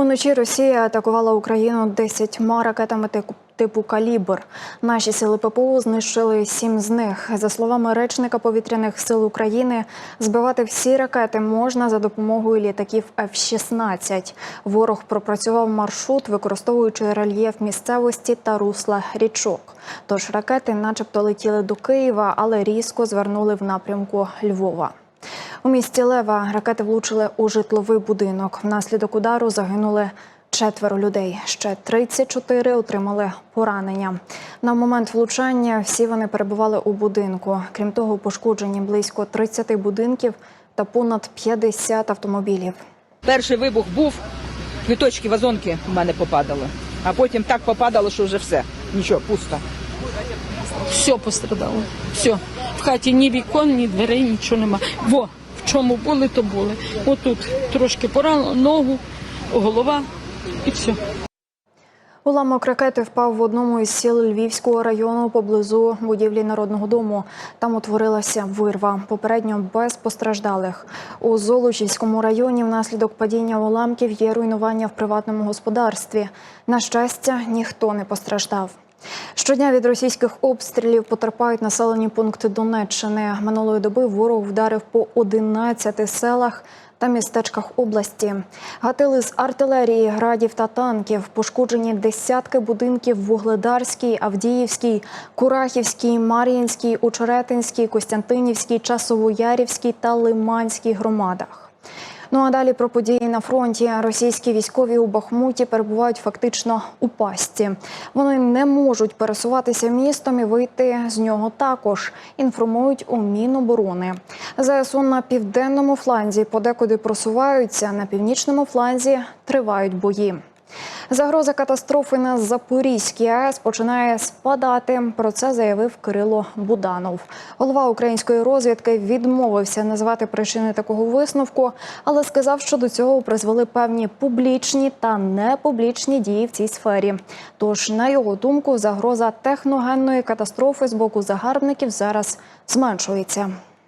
Уночі Росія атакувала Україну 10 ракетами типу- калібр. Наші сили ППО знищили сім з них. За словами речника повітряних сил України, збивати всі ракети можна за допомогою літаків F-16. Ворог пропрацював маршрут, використовуючи рельєф місцевості та русла річок. Тож ракети, начебто, летіли до Києва, але різко звернули в напрямку Львова. У місті Лева ракети влучили у житловий будинок. Внаслідок удару загинули четверо людей. Ще 34 отримали поранення. На момент влучання всі вони перебували у будинку. Крім того, пошкоджені близько 30 будинків та понад 50 автомобілів. Перший вибух був, квіточки, вазонки в мене попадали. А потім так попадало, що вже все. Нічого, пусто. Все пострадало. Все. В хаті ні вікон, ні дверей, нічого нема. Во, чому були, то були. Отут трошки поранило, ногу, голова і все. Уламок ракети впав в одному із сіл Львівського району поблизу будівлі Народного дому. Там утворилася вирва. Попередньо без постраждалих. У Золочівському районі внаслідок падіння уламків є руйнування в приватному господарстві. На щастя, ніхто не постраждав. Щодня від російських обстрілів потерпають населені пункти Донеччини. Минулої доби ворог вдарив по 11 селах та містечках області. Гатили з артилерії, градів та танків. Пошкоджені десятки будинків в Вугледарській, Авдіївській, Курахівській, Мар'їнській, Очеретинській, Костянтинівській, Часовоярівській та Лиманській громадах. Ну а далі про події на фронті. Російські військові у Бахмуті перебувають фактично у пастці. Вони не можуть пересуватися містом і вийти з нього також. Інформують у Міноборони. ЗСУ на південному фланзі подекуди просуваються. На північному фланзі тривають бої. Загроза катастрофи на Запорізькій АЕС починає спадати. Про це заявив Кирило Буданов. Голова української розвідки відмовився назвати причини такого висновку, але сказав, що до цього призвели певні публічні та непублічні дії в цій сфері. Тож, на його думку, загроза техногенної катастрофи з боку загарбників зараз зменшується.